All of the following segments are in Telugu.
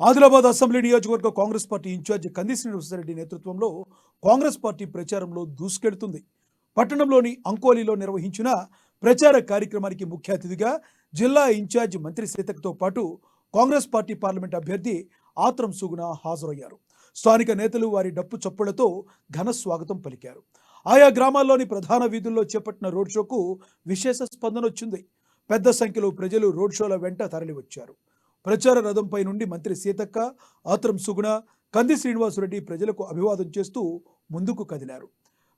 ఆదిలాబాద్ అసెంబ్లీ నియోజకవర్గ కాంగ్రెస్ పార్టీ ఇన్ఛార్జి కంది శ్రీనివాసరెడ్డి నేతృత్వంలో కాంగ్రెస్ పార్టీ ప్రచారంలో దూసుకెడుతుంది పట్టణంలోని అంకోలీలో నిర్వహించిన ప్రచార కార్యక్రమానికి ముఖ్య అతిథిగా జిల్లా ఇన్ఛార్జి మంత్రి సీతకతో పాటు కాంగ్రెస్ పార్టీ పార్లమెంట్ అభ్యర్థి ఆత్రం సుగుణ హాజరయ్యారు. స్థానిక నేతలు వారి డప్పు చప్పులతో ఘన స్వాగతం పలికారు. ఆయా గ్రామాల్లోని ప్రధాన వీధుల్లో చేపట్టిన రోడ్ షోకు విశేష స్పందన వచ్చింది పెద్ద సంఖ్యలో ప్రజలు రోడ్ షోల వెంట తరలివచ్చారు. ప్రచార రథంపై నుండి మంత్రి సీతక్క ఆత్రం సుగుణ కంది శ్రీనివాసరెడ్డి ప్రజలకు అభివాదం చేస్తూ ముందుకు కదిలారు.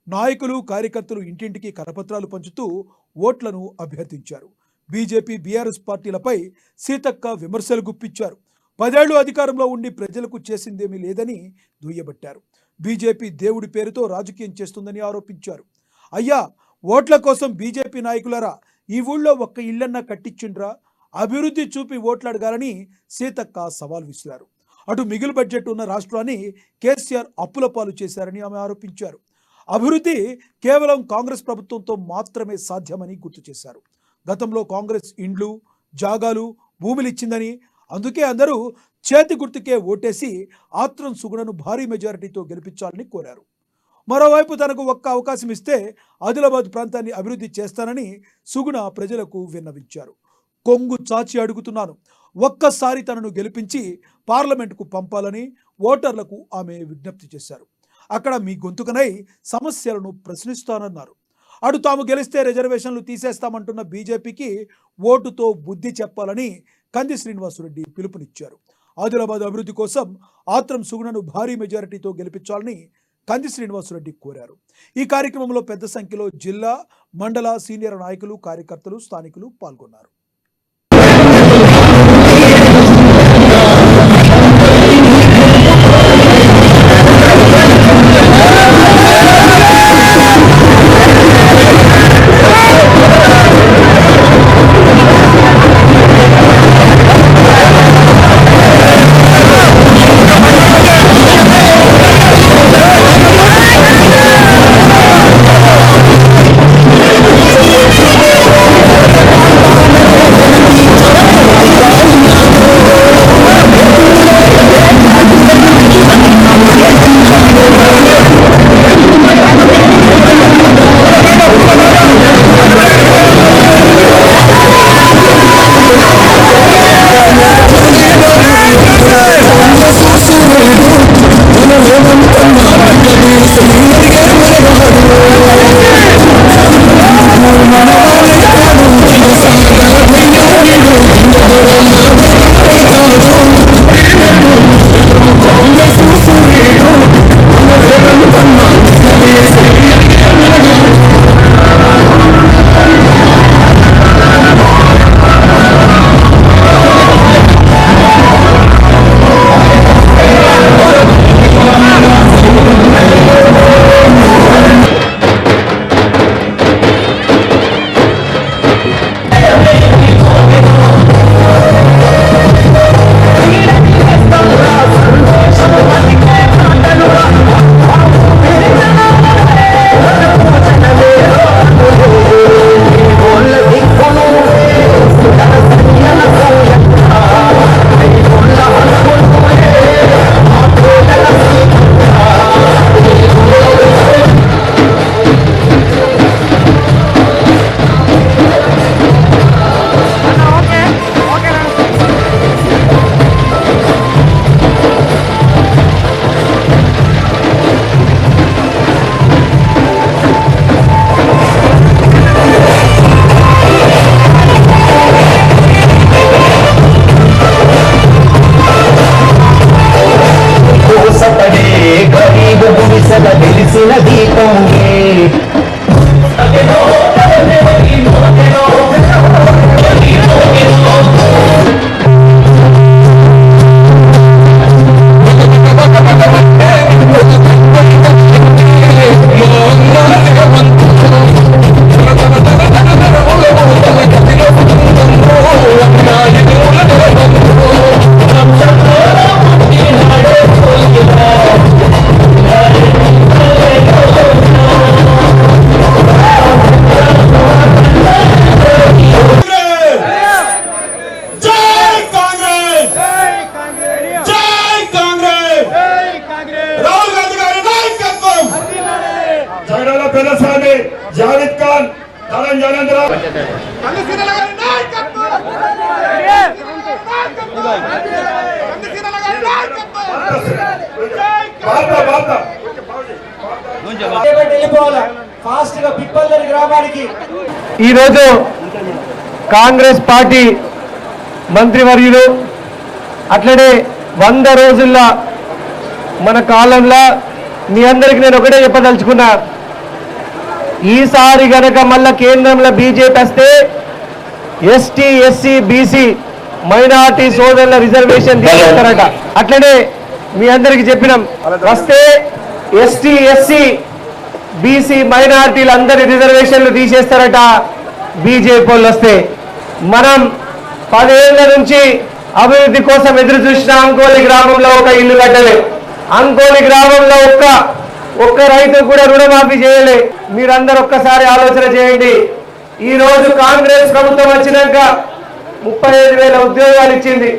నాయకులు కార్యకర్తలు ఇంటింటికి కరపత్రాలు పంచుతూ ఓట్లను అభ్యర్థించారు. బీజేపీ బీఆర్ఎస్ పార్టీలపై సీతక్క విమర్శలు గుప్పించారు. పదేళ్ళు అధికారంలో ఉండి ప్రజలకు చేసిందేమీ లేదని దుయ్యబట్టారు. బీజేపీ దేవుడి పేరుతో రాజకీయం చేస్తుందని ఆరోపించారు. అయ్యా ఓట్ల కోసం బీజేపీ నాయకులరా ఈ ఊళ్ళో ఒక్క ఇల్లన్నా కట్టించిండ్రా? అభివృద్ధి చూపి ఓట్లాడగాలని సీతక్క సవాల్ విసిరారు. అటు మిగులు బడ్జెట్ ఉన్న రాష్ట్రాన్ని కేసీఆర్ అప్పుల పాలు చేశారని ఆమె ఆరోపించారు. అభివృద్ధి కేవలం కాంగ్రెస్ ప్రభుత్వంతో మాత్రమే సాధ్యమని గుర్తు చేశారు. గతంలో కాంగ్రెస్ ఇండ్లు జాగాలు భూములు ఇచ్చిందని అందుకే అందరూ చేతి గుర్తుకే ఓటేసి ఆత్రం సుగుణను భారీ మెజారిటీతో గెలిపించాలని కోరారు. మరోవైపు తనకు ఒక్క అవకాశం ఇస్తే ఆదిలాబాద్ ప్రాంతాన్ని అభివృద్ధి చేస్తానని సుగుణ ప్రజలకు విన్నవించారు. కొంగు చాచి అడుగుతున్నాను. ఒక్కసారి తనను గెలిపించి పార్లమెంటుకు పంపాలని ఓటర్లకు ఆమె విజ్ఞప్తి చేశారు. అక్కడ మీ గొంతుకనై సమస్యలను ప్రశ్నిస్తానన్నారు. అటు తాము గెలిస్తే రిజర్వేషన్లు తీసేస్తామంటున్న బీజేపీకి ఓటుతో బుద్ధి చెప్పాలని కంది శ్రీనివాసరెడ్డి పిలుపునిచ్చారు. ఆదిలాబాద్ అభివృద్ధి కోసం ఆత్రం సుగుణను భారీ మెజారిటీతో గెలిపించాలని కంది శ్రీనివాసరెడ్డి కోరారు. ఈ కార్యక్రమంలో పెద్ద సంఖ్యలో జిల్లా మండల సీనియర్ నాయకులు కార్యకర్తలు స్థానికులు పాల్గొన్నారు. ఈరోజు కాంగ్రెస్ పార్టీ మంత్రివర్యులు అట్లనే వంద రోజుల మన కాలంలో మీ అందరికి నేను ఒకటే చెప్పదలుచుకున్నా ఈసారి గనక మళ్ళా కేంద్రంలో బీజేపీ వస్తే ఎస్టీ ఎస్సీ బీసీ మైనార్టీ సోదరుల రిజర్వేషన్ తీసుకుంటారట. అట్లనే మీ అందరికి చెప్పినాం వస్తే ఎస్టీ ఎస్సీ బీసీ మైనార్టీలు అందరి రిజర్వేషన్లు తీసేస్తారట బీజేపీ వాళ్ళు వస్తే. మనం పదేళ్ళ నుంచి అభివృద్ధి కోసం ఎదురు చూసిన అంకోలి గ్రామంలో ఒక ఇల్లు కట్టలే. అంకోలి గ్రామంలో ఒక్క ఒక్క రైతు కూడా రుణమాఫీ చేయలే. మీరందరూ ఒక్కసారి ఆలోచన చేయండి. ఈ రోజు కాంగ్రెస్ ప్రభుత్వం వచ్చినాక ముప్పై ఐదు వేల ఉద్యోగాలు ఇచ్చింది.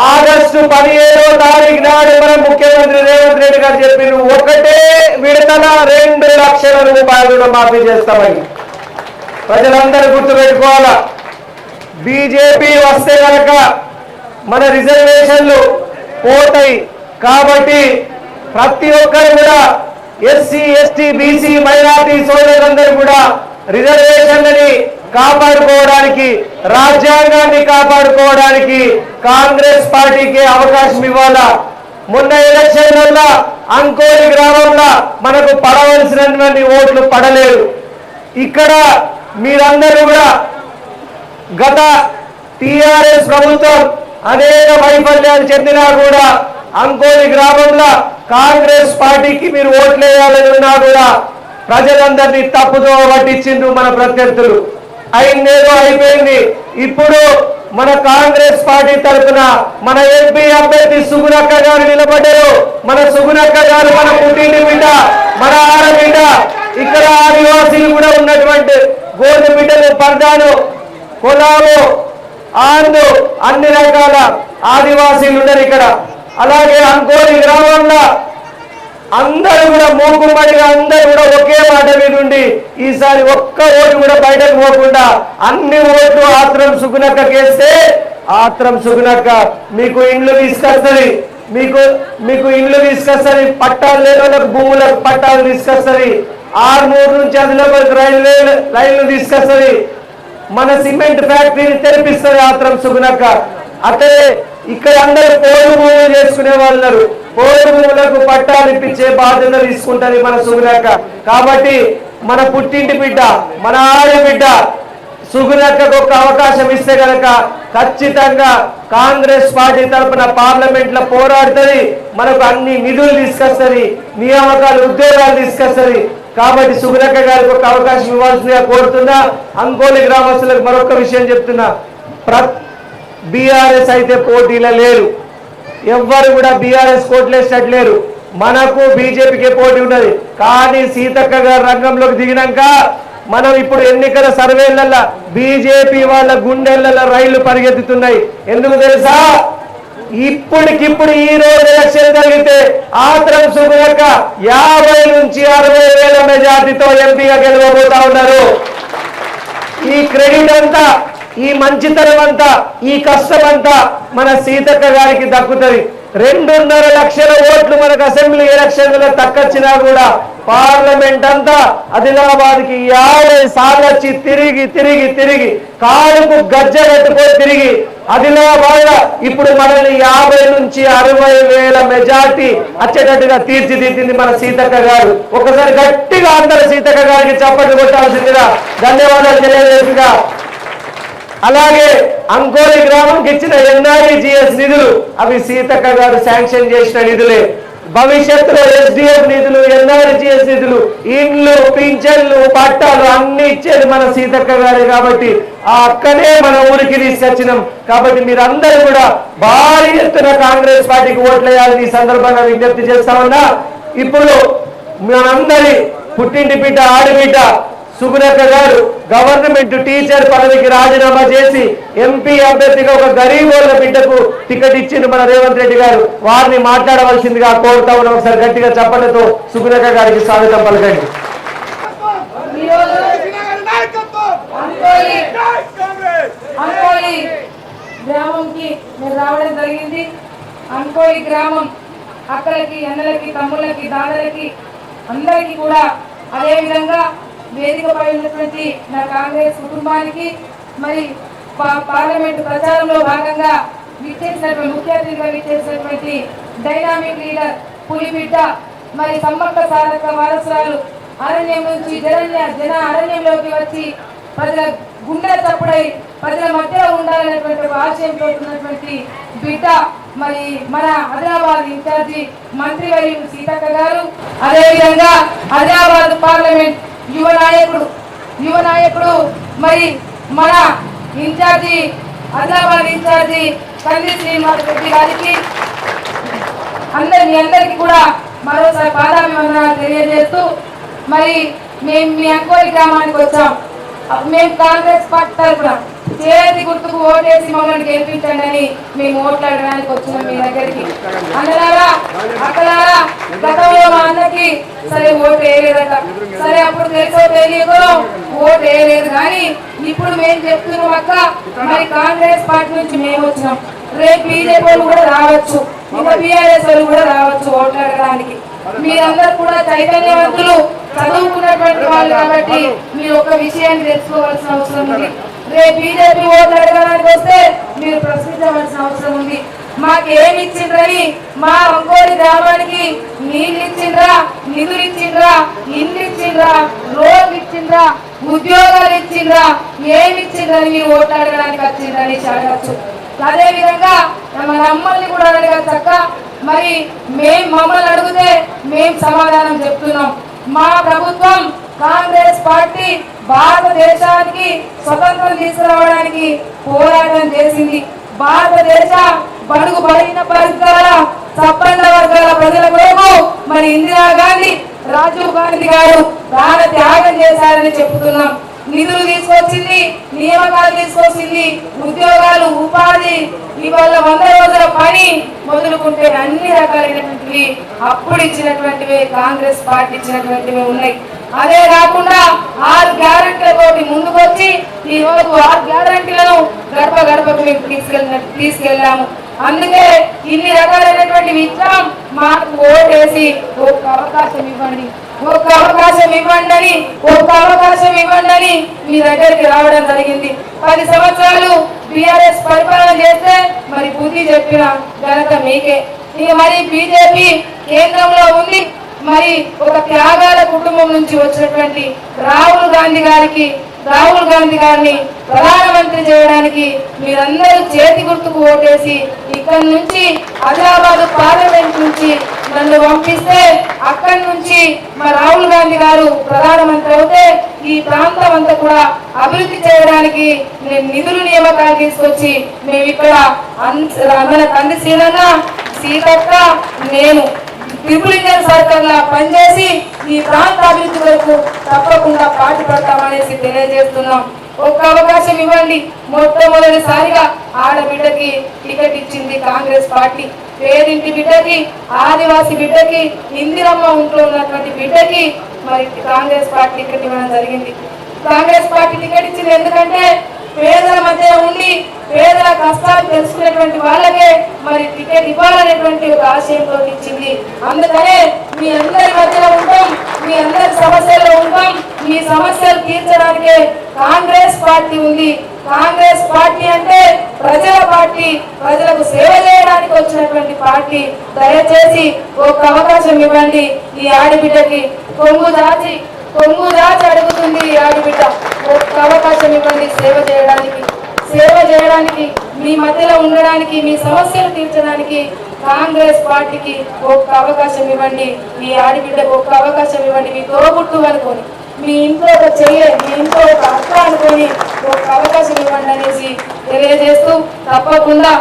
ఆగస్టు పదిహేడో తారీఖు నాడు మన ముఖ్యమంత్రి రేవంత్ రెడ్డి గారు చెప్పిండు ఒకటే విడతల రెండు లక్షల రూపాయలు మాఫీ చేస్తామని. ప్రజలందరూ గుర్తుపెట్టుకోవాలా? బీజేపీ వస్తే కనుక మన రిజర్వేషన్లు పోతాయి. కాబట్టి ప్రతి ఒక్కరు కూడా ఎస్సీ ఎస్టీ బీసీ మైనార్టీ సోదరులందరూ కూడా రిజర్వేషన్లని కాపాడుకోవడానికి రాజ్యాంగాన్ని కాపాడుకోవడానికి కాంగ్రెస్ పార్టీకి అవకాశం ఇవ్వాలా? మొన్న ఎలక్షన్లలో అంకోలి గ్రామంలో మనకు పడవలసినటువంటి ఓట్లు పడలేదు. ఇక్కడ మీరందరూ కూడా గత టిఆర్ఎస్ ప్రభుత్వం అనేక వైఫల్యాలు చెందినా కూడా అంకోలి గ్రామంలో కాంగ్రెస్ పార్టీకి మీరు ఓట్లేయాలని ఉన్నా కూడా ప్రజలందరినీ తప్పుదో పట్టించిండ్రు మన ప్రత్యర్థులు. అయిందేదో అయిపోయింది. ఇప్పుడు మన కాంగ్రెస్ పార్టీ తరఫున మన ఎంపీ అభ్యర్థి సుగునక్క గారు నిలబడ్డారు. మన సుగునక్క గారు మన పుట్టింటి బిడ్డ మన ఆడబిడ్డ ఇక్కడ ఆదివాసీలు కూడా ఉన్నటువంటి గోధుమ బిడ్డలు పర్దాలు కొలాలు ఆందు అన్ని రకాల ఆదివాసీలు ఉన్నారు ఇక్కడ. అలాగే అంకోలి గ్రామంలో అందరూ కూడా మూకుమ్మడిగా అందరూ కూడా ఒకే మాట మీద ఉండి ఈసారి ఒక్క ఓటు కూడా బయటకు పోకుండా అన్ని ఓట్లు ఆత్రం సుగునక్క కేస్తే ఆత్రం సుగునక్క మీకు ఇండ్లు తీసుకొస్తుంది. మీకు మీకు ఇండ్లు తీసుకొస్తుంది పట్టాలు లేని వాళ్ళకి భూములకు పట్టాలు తీసుకొస్తుంది. ఆరుమూరు నుంచి అదిలోకి రైల్వే రైళ్ళు తీసుకొస్తుంది. మన సిమెంట్ ఫ్యాక్టరీని తెరిపిస్తుంది ఆత్రం సుగునక్క అట్లే ఇక్కడ అందరూ పోరు భూమి చేసుకునే వాళ్ళు ఉన్నారు. పోరు భూములకు పట్టాలు ఇప్పించే బాధ్యత తీసుకుంటది మన సుగునక్క కాబట్టి మన పుట్టింటి బిడ్డ మన ఆడ బిడ్డ సుగునక్కకు ఒక అవకాశం ఇస్తే కనుక ఖచ్చితంగా కాంగ్రెస్ పార్టీ తరఫున పార్లమెంట్లో పోరాడుతుంది. మనకు అన్ని నిధులు తీసుకొస్తుంది నియామకాలు ఉద్యోగాలు తీసుకొస్తుంది. కాబట్టి సుగునక్క గారికి ఒక అవకాశం ఇవ్వాల్సిందిగా కోరుతున్నా. అంకోలి గ్రామస్తులకు మరొక విషయం చెప్తున్నా. ప్ర బీఆర్ఎస్ అయితే పోటీలో లేరు. ఎవ్వరు కూడా బీఆర్ఎస్ కోట్లేసేటట్లేరు మనకు బీజేపీకి పోటీ ఉన్నది. కానీ సీతక్క గారు రంగంలోకి దిగినాక మనం ఇప్పుడు ఎన్నికల సర్వేలల్లో బీజేపీ వాళ్ళ గుండెలలో రైళ్ళు పరిగెత్తుతున్నాయి. ఎందుకు తెలుసా? ఇప్పటికిప్పుడు ఈ రోజు ఎలక్షన్ జరిగితే ఆత్రం సుగునక్క యాభై నుంచి అరవై వేల మెజార్టీతో ఎంపీగా గెలవబోతా ఉన్నారు. ఈ క్రెడిట్ అంతా ఈ మంచితనం అంతా ఈ కష్టం అంతా మన సీతక్క గారికి దక్కుతుంది. రెండున్నర లక్షల ఓట్లు మనకు అసెంబ్లీ ఎలక్షన్లలో తక్కొచ్చినా కూడా పార్లమెంట్ అంతా ఆదిలాబాద్కి యాభై సార్లు వచ్చి తిరిగి తిరిగి తిరిగి కాలుకు గజ్జ పెట్టుకొని తిరిగి ఆదిలాబాద్ ఇప్పుడు మనల్ని యాభై నుంచి అరవై వేల మెజార్టీ వచ్చేటట్టుగా తీర్చిదిద్దింది మన సీతక్క గారు. ఒకసారి గట్టిగా అందరు సీతక్క గారికి చప్పట్లు కొట్టాల్సిందిగా ధన్యవాదాలు తెలియజేసిందిగా అలాగే అంకోలి గ్రామంకి ఇచ్చిన ఎన్ఆర్ఈజిఎస్ నిధులు. అవి సీతక్క గారు శాంక్షన్ చేసిన నిధులే. భవిష్యత్తులో ఎస్డిఎఫ్ నిధులు ఎన్ఆర్జిఎస్ నిధులు ఇండ్లు పింఛన్లు పట్టాలు అన్ని ఇచ్చేది మన సీతక్క గారే కాబట్టి ఆ అక్కనే మన ఊరికి తీసుకొచ్చినాం కాబట్టి మీరందరూ కూడా భారీ ఎత్తున కాంగ్రెస్ పార్టీకి ఓట్లేయాలని ఈ సందర్భంగా విజ్ఞప్తి చేస్తా ఉన్నా. ఇప్పుడు మనందరి పుట్టింటి బిడ్డ ఆడబిడ్డ సుగుణక్క గారు గవర్నమెంట్ టీచర్ పదవికి రాజీనామా చేసి ఎంపీ అభ్యర్థిగా ఒక గరీబోళ్ళ బిడ్డకు టికెట్ ఇచ్చింది మన రేవంత్ రెడ్డి గారు. వారిని మాట్లాడవలసిందిగా కోరుతా ఉన్నాం. ఒకసారి గట్టిగా చెప్పడంతో సుగుణక్క గారికి స్వాగతం పలకండి. గ్రామంకి మీరు గ్రామం అక్కలకి అన్నలకి తమ్ముళ్ళకి దాదలకి అందరికి కూడా అదేవిధంగా వేదికపై ఉన్నటువంటి నా కాంగ్రెస్ కుటుంబానికి మరి పార్లమెంట్ పార్లమెంటు ప్రచారంలో భాగంగా విచ్చేసినటువంటి ముఖ్య అతిథిగా విచ్చేసినటువంటి డైనామిక్ లీడర్ పులిబిడ్డ మరి సమ్మక్క సాధక వారసురాలు అరణ్యం నుంచి జనన్య జన అరణ్యంలోకి వచ్చి ప్రజల గుండె తప్పుడై ప్రజల మధ్యలో ఉండాలనేటువంటి ఒక ఆశయంతో ఉన్నటువంటి బిడ్డ మరి మన ఆదిలాబాద్ ఇన్ఛార్జి మంత్రివర్యులు సీతక్క గారు. అదేవిధంగా ఆదిలాబాద్ పార్లమెంట్ యువ నాయకుడు యువ నాయకుడు మరి మన ఇన్ఛార్జి ఆదిలాబాద్ ఇన్ఛార్జి కంది శ్రీనివాస్ రెడ్డి గారికి అందరి మీ అందరికీ కూడా మరోసారి పాదాభివందనాలు తెలియజేస్తూ మరి మేము మీ అంకోలి గ్రామానికి వచ్చాం. మేము కాంగ్రెస్ పార్టీ తరఫున చేతి గుర్తుకు ఓటేసి మమ్మల్ని గెలిపించండి అని మేము ఓట్లాడడానికి వచ్చినాం మీ దగ్గరికి. అందరారా అక్కలారా గత వాళ్ళకి సరే ఓటు వేయలేదట. సరే అప్పుడు తెలుసో తెలియదో ఓటు వేయలేదు. కానీ ఇప్పుడు మేము చెప్తున్నాం అక్క మరి కాంగ్రెస్ పార్టీ నుంచి మేము వచ్చినాం. రేపు బీజేపీ వాళ్ళు కూడా రావచ్చు. ఇంకా బీఆర్ఎస్ వాళ్ళు కూడా రావచ్చు ఓట్లాడడానికి మీరందరూ కూడా చైతన్యవంతులు చదువుకున్నటువంటి వాళ్ళు కాబట్టి మీరు ఒక విషయాన్ని తెలుసుకోవాల్సిన అవసరం ఉంది. రేపు బీజేపీ ఓట్లు అడగడానికి వస్తే మీరు ప్రశ్నించవలసిన అవసరం ఉంది. మాకు ఇచ్చిండ్రని మా అంకోడి గ్రామానికి నీళ్ళు ఇచ్చిండ్రా నిధులు ఇచ్చిండ్రా ఇల్లు ఇచ్చిండ్రా రోడ్లు ఇచ్చిండ్రా ఉద్యోగాలు ఇచ్చిండ్రా ఏమి ఇచ్చిండ్రని మీరు ఓట్లు అడగడానికి వచ్చిండ్రని అడగచ్చు. అదేవిధంగా మన అమ్మల్ని కూడా అడగచ్చక్క. మరి మేం మమ్మల్ని అడిగితే మేం సమాధానం చెప్తున్నాం. మా ప్రభుత్వం కాంగ్రెస్ పార్టీ భారతదేశానికి స్వతంత్రం తీసుకురావడానికి పోరాటం చేసింది. భారతదేశ పడుగు పడిన వర్గాల సంపన్న వర్గాల ప్రజల కొరకు మరి ఇందిరా గాంధీ రాజీవ్ గాంధీ గారు ప్రాణ త్యాగం చేశారని చెప్తున్నాం నిధులు తీసుకొచ్చింది నియామకాలు తీసుకొచ్చింది ఉద్యోగాలు ఉపాధి ఇవాళ వంద రోజుల పని మొదలుకుంటే అన్ని రకాలైనటువంటివి అప్పుడు ఇచ్చినటువంటివి కాంగ్రెస్ పార్టీ ఇచ్చినటువంటివి ఉన్నాయి. అదే కాకుండా ఆరు గ్యారంటీలతోటి ముందుకొచ్చి ఈ రోజు ఆరు గ్యారంటీలను గడప గడపకు మేము తీసుకెళ్ళిన తీసుకెళ్ళాము. అందుకే ఇన్ని రకాలైనటువంటి ఇచ్చాం మాకు ఓటేసి ఒక అవకాశం ఇవ్వండి. ఒక్క అవకాశం ఇవ్వండి అని ఒక్క అవకాశం ఇవ్వండి అని మీ దగ్గరికి రావడం జరిగింది. పది సంవత్సరాలు బీఆర్ఎస్ పరిపాలన చేస్తే మరి బుద్ధి చెప్పిన ఘనత మీకే. ఇక మరి బీజేపీ కేంద్రంలో ఉంది. మరి ఒక త్యాగాల కుటుంబం నుంచి వచ్చినటువంటి రాహుల్ గాంధీ గారికి రాహుల్ గాంధీ గారిని ప్రధానమంత్రి చేయడానికి మీరందరూ చేతి గుర్తుకు ఓటేసి ఇక్కడి నుంచి ఆదిలాబాద్ పార్లమెంట్ నుంచి నన్ను పంపిస్తే అక్కడి నుంచి మా రాహుల్ గాంధీ గారు ప్రధానమంత్రి అవుతే ఈ ప్రాంతం అంతా కూడా అభివృద్ధి చేయడానికి నేను నిధులు నియామకాలు తీసుకొచ్చి మేము ఇక్కడ అన్- మన తండ్రి సీనన్న సీతక్క నేను ట్రిపుల్ సర్కల్ లా పనిచేసి ఈ ప్రాంత అభివృద్ధి వరకు తప్పకుండా పాటు పడతామనేసి తెలియజేస్తున్నాం. ఒక్క అవకాశం ఇవ్వండి. మొట్టమొదటిసారిగా ఆడబిడ్డకి టికెట్ ఇచ్చింది కాంగ్రెస్ పార్టీ. పేదింటి బిడ్డకి ఆదివాసి బిడ్డకి ఇందిరమ్మ ఇంట్లో ఉన్నటువంటి బిడ్డకి మరి కాంగ్రెస్ పార్టీ టికెట్ ఇవ్వడం జరిగింది. కాంగ్రెస్ పార్టీ టికెట్ ఇచ్చింది ఎందుకంటే పేదల మధ్య ఉండి పేదల కష్టాలు తెలుసుకునేటువంటి వాళ్ళకే మరి టికెట్ ఇవ్వాలనేటువంటి ఒక ఆశయంతో ఇచ్చింది అందుకనే మీ అందరి మధ్యలో ఉంటాం మీ అందరి సమస్యల్లో ఉంటాం మీ సమస్యలు తీర్చడానికే కాంగ్రెస్ పార్టీ ఉంది. కాంగ్రెస్ పార్టీ అంటే ప్రజల పార్టీ ప్రజలకు సేవ చేయడానికి వచ్చినటువంటి పార్టీ. దయచేసి ఒక అవకాశం ఇవ్వండి. ఈ ఆడబిడ్డకి కొంగు దాచి కొంగు దాచి అడుగుతుంది ఆడబిడ్డ. ఒక్క అవకాశం ఇవ్వండి సేవ చేయడానికి. సేవ చేయడానికి మీ మధ్యలో ఉండడానికి మీ సమస్యలు తీర్చడానికి కాంగ్రెస్ పార్టీకి ఒక్క అవకాశం ఇవ్వండి. మీ ఆడబిడ్డకు ఒక్క అవకాశం ఇవ్వండి. మీ తోబుట్టు అనుకోని మీ ఇంట్లో ఒక చెయ్యే మీ ఇంట్లో ఒక అక్క అనుకొని ఒక అవకాశం ఇవ్వండి అనేసి తెలియజేస్తూ తప్పకుండా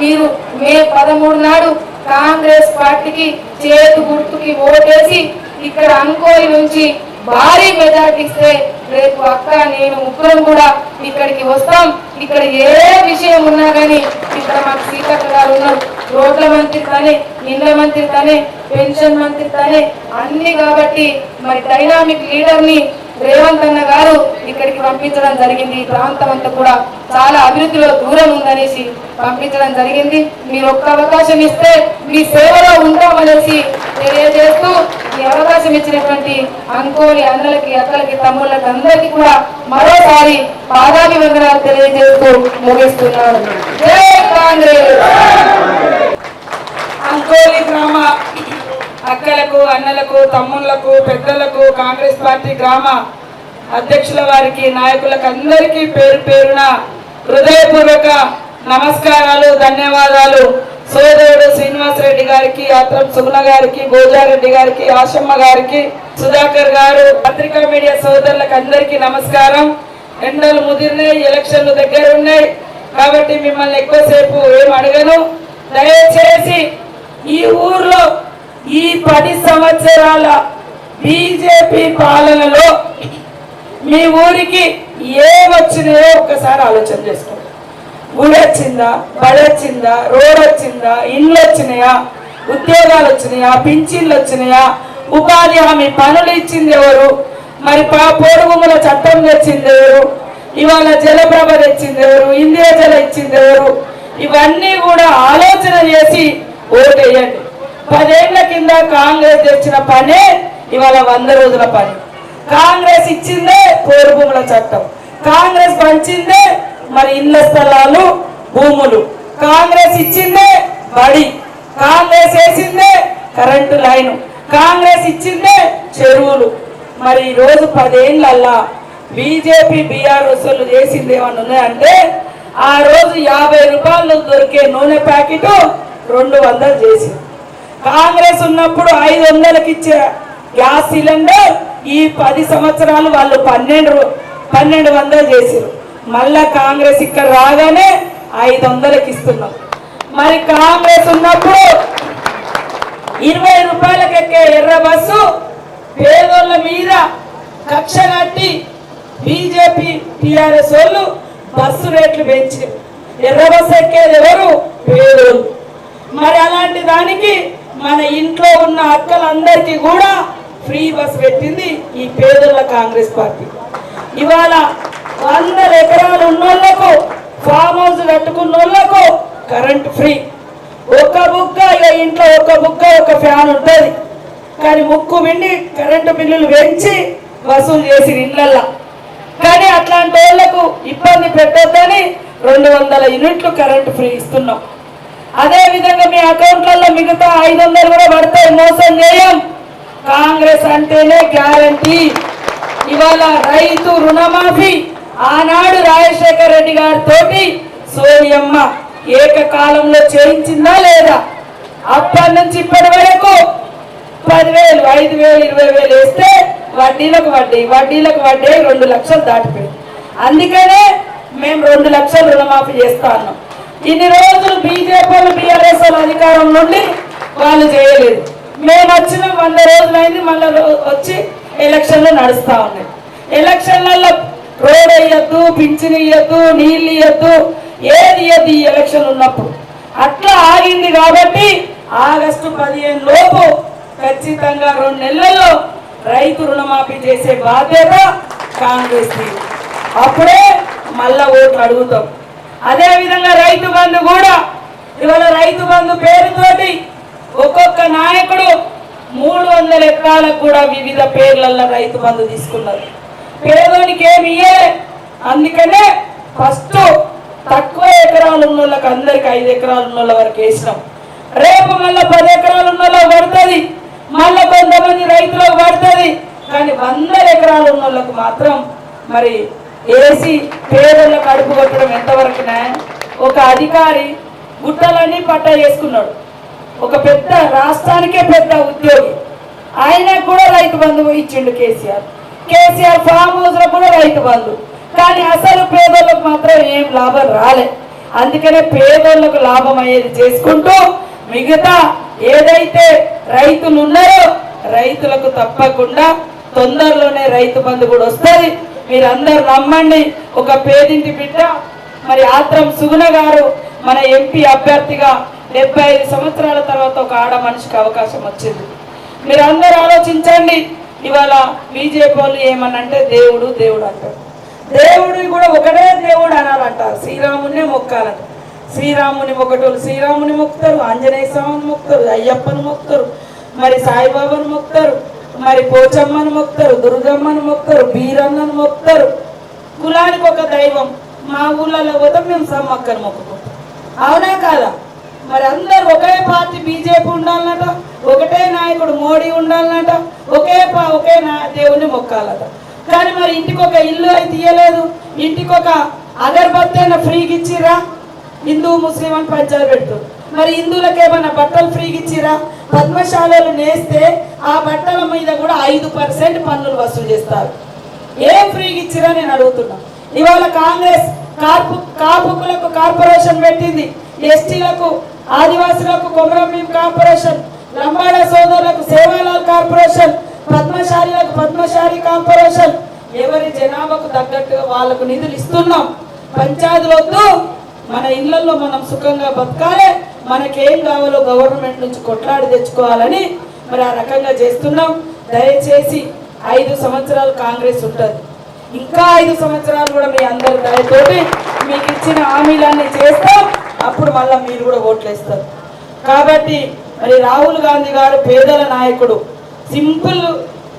మీరు మే పదమూడు నాడు కాంగ్రెస్ పార్టీకి చేతి గుర్తుకి ఓటేసి ఇక్కడ అంకోలి నుంచి భారీ మెజార్టీ ఇస్తే రేపు అక్క నేను ముగ్గురం కూడా ఇక్కడికి వస్తాం. ఇక్కడ ఏ విషయం ఉన్నా కానీ ఇక్కడ మాకు సీతక్క గారు ఉన్నారు. రోడ్ల మంత్రి తనే ఇండ్ల మంత్రి తనే పెన్షన్ మంత్రి తనే అన్ని కాబట్టి మరి డైనామిక్ లీడర్ని రేవంత్ అన్న గారు ఇక్కడికి పంపించడం జరిగింది. ఈ ప్రాంతం అంతా కూడా చాలా అభివృద్ధిలో దూరం ఉందనేసి పంపించడం జరిగింది. మీరు ఒక్క అవకాశం ఇస్తే మీ సేవలో ఉంటామనేసి తెలియజేస్తూ ఈ అవకాశం ఇచ్చినటువంటి అంకోలి అన్నలకి అక్కలకి తమ్ముళ్ళకి అందరికీ కూడా మరోసారి పాదాభివందనాలు తెలియజేస్తూ ముగిస్తున్నాను. అంకోలి గ్రామ అక్కలకు అన్నలకు తమ్ముళ్ళకు పెద్దలకు కాంగ్రెస్ పార్టీ గ్రామ అధ్యక్షుల వారికి నాయకులకు అందరికీ పేరు పేరున హృదయపూర్వక నమస్కారాలు ధన్యవాదాలు. సోదరుడు శ్రీనివాస్ రెడ్డి గారికి ఆత్రం సుగుణ గారికి గోజారెడ్డి గారికి ఆశమ్మ గారికి సుధాకర్ గారు పత్రికా మీడియా సోదరులకు అందరికీ నమస్కారం. ఎండలు ముదిరినాయి ఎలక్షన్లు దగ్గర ఉన్నాయి. కాబట్టి మిమ్మల్ని ఎక్కువసేపు ఏం అడగను. దయచేసి ఈ ఊర్లో ఈ పది సంవత్సరాల బీజేపీ పాలనలో మీ ఊరికి ఏమొచ్చినాయో ఒక్కసారి ఆలోచన చేసుకోండి. గుడి వచ్చిందా బడి వచ్చిందా రోడ్ వచ్చిందా ఇండ్లు వచ్చినాయా ఉద్యోగాలు వచ్చినాయా పింఛన్లు వచ్చినాయా ఉపాధి హామీ పనులు ఇచ్చింది ఎవరు మరి పా- చట్టం తెచ్చింది ఎవరు ఇవాళ జలప్రభ తెచ్చింది ఎవరు ఇందిరా జల ఇచ్చింది ఎవరు ఇవన్నీ కూడా ఆలోచన చేసి ఓటేయండి. పదేళ్ళ కింద కాంగ్రెస్ తెచ్చిన పనే ఇవాళ వంద రోజుల పని. కాంగ్రెస్ ఇచ్చిందే పోరుభూముల చట్టం. కాంగ్రెస్ పంచిందే మరి ఇళ్ళ స్థలాలు భూములు. కాంగ్రెస్ ఇచ్చిందే బడి కాంగ్రెస్ వేసిందే కరెంటు లైను కాంగ్రెస్ ఇచ్చిందే చెరువులు. మరి ఈరోజు పదేళ్ళల్లా బీజేపీ బీఆర్ వసూలు చేసింది ఏమన్నా ఉన్నాయంటే ఆ రోజు యాభై రూపాయలు దొరికే నూనె ప్యాకెట్ రెండు వందలు చేసింది. కాంగ్రెస్ ఉన్నప్పుడు ఐదు వందలకి ఇచ్చే గ్యాస్ సిలిండర్ ఈ పది సంవత్సరాలు వాళ్ళు పన్నెండు పన్నెండు వందలు చేసారు మళ్ళా కాంగ్రెస్ ఇక్కడ రాగానే ఐదు వందలకి ఇస్తున్నాం. మరి కాంగ్రెస్ ఉన్నప్పుడు ఇరవై రూపాయలకి ఎక్కే ఎర్ర బస్సు పేదోళ్ళ మీద కక్ష కట్టి బీజేపీ టీఆర్ఎస్ వాళ్ళు బస్సు రేట్లు పెంచి ఎర్ర బస్సు ఎక్కేది ఎవరు? పేదోళ్ళు. మరి అలాంటి దానికి మన ఇంట్లో ఉన్న అక్కలందరికీ కూడా ఫ్రీ బస్ పెట్టింది ఈ పేదోళ్ళ కాంగ్రెస్ పార్టీ. ఇవాళ వందల ఎకరాలు ఉన్నోళ్ళకు ఫామ్ హౌస్ కట్టుకున్నోళ్ళకు కరెంట్ ఫ్రీ. ఒక బుక్క ఇక ఇంట్లో ఒక బుక్క ఒక ఫ్యాన్ ఉంటుంది. కానీ ముక్కు మిండి కరెంటు బిల్లులు పెంచి వసూలు చేసి ఇళ్ళల్లో. కానీ అట్లాంటి వాళ్ళకు ఇబ్బంది పెట్టొద్దని రెండు వందల యూనిట్లు కరెంటు ఫ్రీ ఇస్తున్నాం. అదే విధంగా మీ అకౌంట్లలో మిగతా ఐదు వందలు కూడా పడతాయి. మోసం చేయం. కాంగ్రెస్ అంటేనే గ్యారంటీ. ఇవాళ రైతు రుణమాఫీ ఆనాడు రాజశేఖర రెడ్డి గారితో సోనియమ్మ ఏకకాలంలో చేయించిందా లేదా? అప్పటి నుంచి ఇప్పటి వరకు పదివేలు ఐదు వేలు ఇరవై వేలు వేస్తే వడ్డీలకు వడ్డీ వడ్డీలకు వడ్డీ రెండు లక్షలు దాటిపోయింది. అందుకనే మేము రెండు లక్షలు రుణమాఫీ చేస్తా ఉన్నాం. ఇన్ని రోజులు బీజేపీ బీఆర్ఎస్ అధికారం నుండి వాళ్ళు చేయలేదు. మేము వచ్చిన వంద రోజులైంది మళ్ళీ వచ్చి ఎలక్షన్లు నడుస్తూ ఉన్నాయి. ఎలక్షన్లలో రోడ్ వేయద్దు పింఛన్ ఇయ్యద్దు నీళ్ళు ఇయ్యద్దు ఏది ఇయ్యద్దు ఈ ఎలక్షన్ ఉన్నప్పుడు. అట్లా ఆగింది కాబట్టి ఆగస్టు పదిహేను లోపు ఖచ్చితంగా రెండు నెలల్లో రైతు రుణమాఫీ చేసే బాధ్యత కాంగ్రెస్ అప్పుడే మళ్ళా ఓట్లు అడుగుతాం. అదేవిధంగా రైతు బంధు కూడా ఇవాళ రైతు బంధు పేరుతోటి ఒక్కొక్క నాయకుడు మూడు వందల ఎకరాలకు కూడా వివిధ పేర్లలో రైతు బంధు తీసుకున్నారు. పేదోనికి ఏమి ఇయ్యలే. అందుకనే ఫస్ట్ తక్కువ ఎకరాలు ఉన్న వాళ్ళకి అందరికి ఐదు ఎకరాలు ఉన్న వాళ్ళ వరకు వేసినాం. రేపు మళ్ళీ పది ఎకరాలు ఉన్న వాళ్ళకి పడుతుంది. మళ్ళీ కొంతమంది రైతులకు పడుతుంది. కానీ వందల ఎకరాలు ఉన్న వాళ్ళకు మాత్రం మరి వేసి పేదలకు అడుపు కొట్టడం ఎంతవరకు ఒక అధికారి గుట్టలన్నీ పట్టా చేసుకున్నాడు. ఒక పెద్ద రాష్ట్రానికే పెద్ద ఉద్యోగి. ఆయనకు కూడా రైతు బంధువు ఇచ్చిండు కేసీఆర్. కేసీఆర్ ఫామ్ హౌస్లో కూడా రైతు బంధు. కానీ అసలు పేదోళ్ళకు మాత్రం ఏం లాభం రాలే. అందుకనే పేదోళ్ళకు లాభం అయ్యేది చేసుకుంటూ మిగతా ఏదైతే రైతులు ఉన్నారో రైతులకు తప్పకుండా తొందరలోనే రైతు బంధు కూడా వస్తుంది. మీరందరూ నమ్మండి. ఒక పేదింటి బిడ్డ మరి ఆత్రం సుగుణ గారు మన ఎంపీ అభ్యర్థిగా డెబ్బై ఐదు సంవత్సరాల తర్వాత ఒక ఆడ మనిషికి అవకాశం వచ్చింది. మీరు అందరూ ఆలోచించండి ఇవాళ బీజేపీ వాళ్ళు ఏమనంటే దేవుడు దేవుడు అంటారు. దేవుడిని కూడా ఒకటే దేవుడు అనాలంటారు. శ్రీరామునే మొక్కాలంట. శ్రీరాముని మొక్కటోళ్ళు శ్రీరాముని మొక్కుతారు ఆంజనేయ స్వామిని మొక్కుతారు అయ్యప్పని మొక్కుతారు మరి సాయిబాబాను మొక్కుతారు మరి పోచమ్మని మొక్కుతారు దుర్గమ్మని మొక్కుతారు బీరన్నను మొక్కుతారు. కులానికి ఒక దైవం. మా ఊళ్ళలో పోతే మేము సమ్మక్కని మొక్కుకుంటాం. అవునా కాదా? మరి అందరు ఒకే పార్టీ బీజేపీ ఉండాలన్నట ఒకటే నాయకుడు మోడీ ఉండాలన్నట ఒకే పా ఒకే నా దేవుని మొక్కాలట. కానీ మరి ఇంటికి ఒక ఇల్లు అయితే ఇయ్యలేదు ఇంటికి ఒక అగరబత్తి అయినా ఫ్రీగా ఇచ్చిరా హిందూ ముస్లిం అని పంచాలు పెట్టు మరి హిందువులకు ఏమైనా బట్టలు ఫ్రీకి ఇచ్చిరా పద్మశాలలు నేస్తే ఆ బట్టల మీద కూడా ఐదు పర్సెంట్ పన్నులు వసూలు చేస్తారు. ఏం ఫ్రీగా ఇచ్చిరా నేను అడుగుతున్నా. ఇవాళ కాంగ్రెస్ కార్పు కాపుకులకు కార్పొరేషన్ పెట్టింది ఎస్టీలకు ఆదివాసులకు కొమరంభీం కార్పొరేషన్ లంబాడ సోదరులకు సేవాలాల్ కార్పొరేషన్ పద్మశాలిలకు పద్మశాలి కార్పొరేషన్. ఎవరి జనాభాకు తగ్గట్టుగా వాళ్ళకు నిధులు ఇస్తున్నాం. పంచాయతీలు వద్దు మన ఇళ్ళలో మనం సుఖంగా బతకాలి మనకేం కావాలో గవర్నమెంట్ నుంచి కొట్లాడి తెచ్చుకోవాలని మరి ఆ రకంగా చేస్తున్నాం. దయచేసి ఐదు సంవత్సరాలు కాంగ్రెస్ ఉంటుంది. ఇంకా ఐదు సంవత్సరాలు కూడా మీ అందరి దయతోటి మీకు ఇచ్చిన హామీలన్నీ చేస్తాం. అప్పుడు మళ్ళీ మీరు కూడా ఓట్లేస్తారు. కాబట్టి మరి రాహుల్ గాంధీ గారు పేదల నాయకుడు. సింపుల్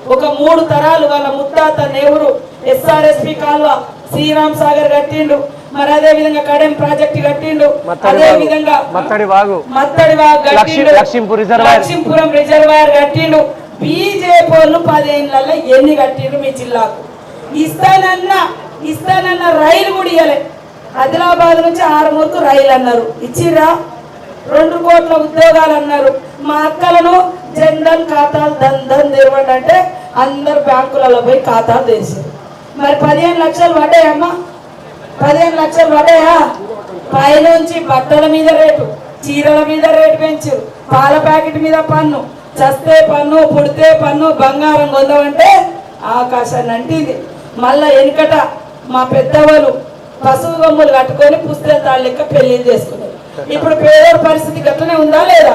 ఒక మూడు తరాలు వాళ్ళ ముత్తాత నెహ్రూ ఎస్ఆర్ఎస్పి కాల్వ శ్రీరామ్ సాగర్ కట్టిండు. మరి అదే విధంగా కడెం ప్రాజెక్ట్ కట్టిండు. అదే. విధంగా మత్తడి వాగు. మత్తడి వాగు లక్ష్మీ- కట్టిండు. లక్ష్మీపూర్ రిజర్వాయర్. కట్టిండు. బీజేపీ వాళ్ళు పదేళ్ళల్లో ఎన్ని కట్టిండు మీ జిల్లాకు? ఇస్తానన్న ఇస్తానన్న రైలు కూడా ఇయ్యలే. ఆదిలాబాద్ నుంచి ఆరుమూరుకు రైలు అన్నారు. ఇచ్చిరా రెండు కోట్ల ఉద్యోగాలు అన్నారు మా అక్కలను జన్ధన్ ఖాతాలు దన్ దన్ తెరవండి అంటే అందరు బ్యాంకులలో పోయి ఖాతాలు తెరిచారు మరి పదిహేను లక్షలు పడ్డాయమ్మా? పదిహేను లక్షలు పడ్డాయా? పైనుంచి బట్టల మీద రేటు చీరల మీద రేటు పెంచారు పాల ప్యాకెట్ మీద పన్ను చస్తే పన్ను పుడితే పన్ను బంగారం కొందామంటే ఆకాశాన్ని అంటింది. మళ్ళా వెనుకట మా పెద్దవాళ్ళు పశువు గమ్ములు కట్టుకొని పుస్తకాలు లెక్క పెళ్ళి చేసుకున్నారు. ఇప్పుడు పేదోడి పరిస్థితి గట్లనే ఉందా లేదా?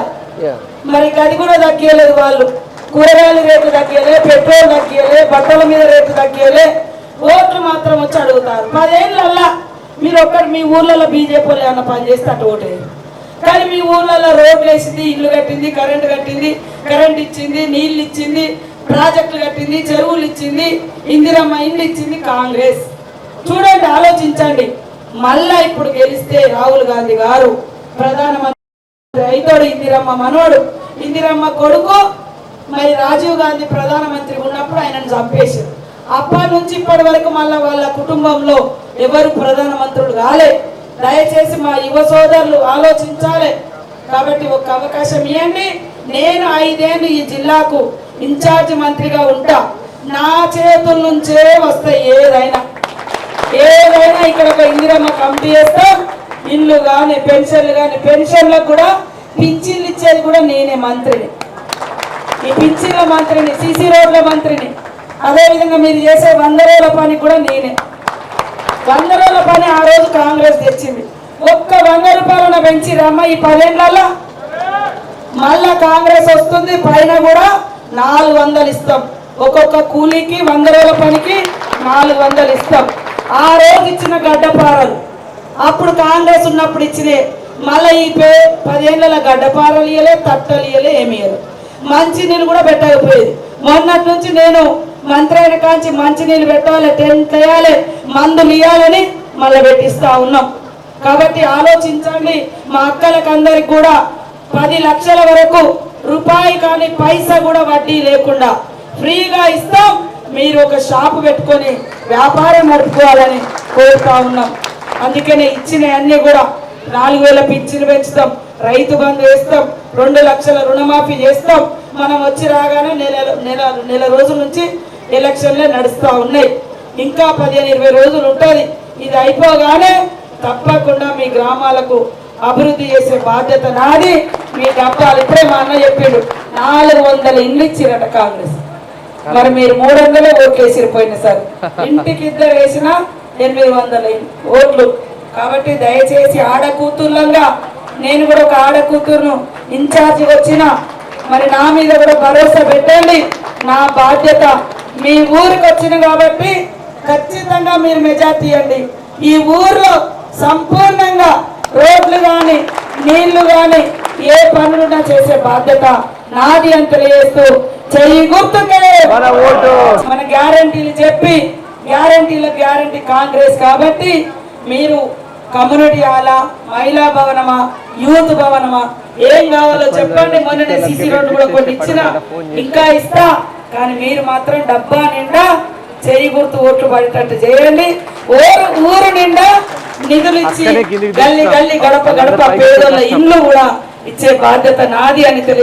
మరి గది కూడా తగ్గియలేదు వాళ్ళు. కూరగాయల రేటు తగ్గియలే పెట్రోల్ తగ్గియలే బట్టల మీద రేటు తగ్గియలే. ఓట్లు మాత్రం వచ్చి అడుగుతారు. పదేళ్ళల్లా మీరు ఒక్కటి మీ ఊర్లలో బీజేపీ ఏమన్నా పని చేస్తే అటు ఓటేయండి కానీ మీ ఊర్లలో రోడ్లు వేసింది ఇల్లు కట్టింది కరెంట్ కట్టింది కరెంట్ ఇచ్చింది నీళ్ళు ఇచ్చింది ప్రాజెక్టులు కట్టింది చెరువులు ఇచ్చింది ఇందిరమ్మ ఇల్లు ఇచ్చింది కాంగ్రెస్. చూడండి ఆలోచించండి. మళ్ళా ఇప్పుడు గెలిస్తే రాహుల్ గాంధీ గారు ప్రధానమంత్రి రైతోడు ఇందిరమ్మ మనోడు. ఇందిరమ్మ కొడుకు మరి రాజీవ్ గాంధీ ప్రధానమంత్రి ఉన్నప్పుడు ఆయనను చంపేశారు. అప్పటి నుంచి ఇప్పటి వరకు మళ్ళా వాళ్ళ కుటుంబంలో ఎవరు ప్రధానమంత్రులు కాలే. దయచేసి మా యువ సోదరులు ఆలోచించాలి. కాబట్టి ఒక అవకాశం ఇవ్వండి. నేను ఐదేళ్ళు ఈ జిల్లాకు ఇన్ఛార్జ్ మంత్రిగా ఉంటా. నా చేతుల నుంచే వస్తాయి ఏదైనా ఏదైనా ఇక్కడ ఒక ఇందిరమ్మ కమిటీ చేస్తాం ఇల్లు కానీ పెన్షన్లు కానీ పెన్షన్లకు కూడా పిచ్చిళ్ళు ఇచ్చేది కూడా నేనే మంత్రిని. ఈ పిచ్చిళ్ళ మంత్రిని సీసీ రోడ్ల మంత్రిని. అదేవిధంగా మీరు చేసే వంద రోజుల పని కూడా నేనే. వంద రోజుల పని ఆ రోజు కాంగ్రెస్ తెచ్చింది. ఒక్క వంద రూపాయలను పెంచిరమ్మ ఈ పదేళ్ళలో మళ్ళా కాంగ్రెస్ వస్తుంది పైన కూడా నాలుగు వందలు ఇస్తాం. ఒక్కొక్క కూలీకి వంద రోజుల పనికి నాలుగు వందలు ఇస్తాం. ఆ రోజు ఇచ్చిన గడ్డపారలు. అప్పుడు కాంగ్రెస్ ఉన్నప్పుడు ఇచ్చినే మళ్ళీ ఈ పే పదేళ్ళ గడ్డపారలు ఇయ్యలే తట్టలు ఇయ్యలే ఏమి ఇయ్యలే. మంచి నీళ్ళు కూడా పెట్టకపోయేది. మొన్నటి నుంచి నేను మంత్రి అయిన కాంచి మంచి నీళ్ళు పెట్టాలి టెంట్ వేయాలి మందులు ఇవ్వాలని మళ్ళీ పెట్టిస్తా ఉన్నాం. కాబట్టి ఆలోచించండి మా అక్కలకందరికి కూడా పది లక్షల వరకు రూపాయి కానీ పైసా కూడా వడ్డీ లేకుండా ఫ్రీగా ఇస్తాం. మీరు ఒక షాపు పెట్టుకొని వ్యాపారం నడుపుకోవాలని కోరుతా ఉన్నాం. అందుకనే ఇచ్చిన అన్ని కూడా నాలుగు వేల పిచ్చిలు పెంచుతాం. రైతు బంధు వేస్తాం. రెండు లక్షల రుణమాఫీ చేస్తాం. మనం వచ్చి రాగానే నెల నెల నెల రోజుల నుంచి ఎలక్షన్లే నడుస్తూ ఉన్నాయి. ఇంకా పదిహేను ఇరవై రోజులు ఉంటుంది. ఇది అయిపోగానే తప్పకుండా మీ గ్రామాలకు అభివృద్ధి చేసే బాధ్యత నాది. మీ డబ్బాలు ఇప్పుడే మా అన్న చెప్పిండు. నాలుగు వందల ఇండ్లు ఇచ్చిరట కాంగ్రెస్. మరి మీరు మూడు వందలే ఓట్లు వేసిరు పోయిన సార్. ఇంటికి ఇద్దరు వేసిన ఎనిమిది వందల ఓట్లు. కాబట్టి దయచేసి ఆడ కూతుర్లంగా నేను కూడా ఒక ఆడ కూతురును ఇన్ఛార్జి వచ్చిన మరి నా మీద కూడా భరోసా పెట్టండి. నా బాధ్యత మీ ఊరికి వచ్చిన కాబట్టి ఖచ్చితంగా మీరు మెజార్టీ ఇవ్వండి. ఈ ఊర్లో సంపూర్ణంగా రోడ్లు కానీ నీళ్ళు కానీ ఏ పనులున్నా చేసే బాధ్యత నాది అని తెలియజేస్తూ చెయ్యి గుర్తుకే మన ఓటు. మన గ్యారంటీలు చెప్పి గ్యారంటీల గ్యారంటీ కాంగ్రెస్ కాబట్టి మీరు కమ్యూనిటీ హాలా మహిళా భవనమా యూత్ భవనమా ఏం కావాలో చెప్పండి. మొన్ననే సిసి రోడ్డు కూడా కొన్ని ఇచ్చిన ఇంకా ఇస్తా. కానీ మీరు మాత్రం డబ్బా నిండా చేయి గుర్తు ఓట్లు పడేటట్టు చేయండి. ఊరు ఊరు నిండా నిధులు ఇచ్చి గల్లీ గల్లీ గడప గడప పేదోళ్ళ ఇల్లు కూడా ఇచ్చే బాధ్యత నాది అని తెలియ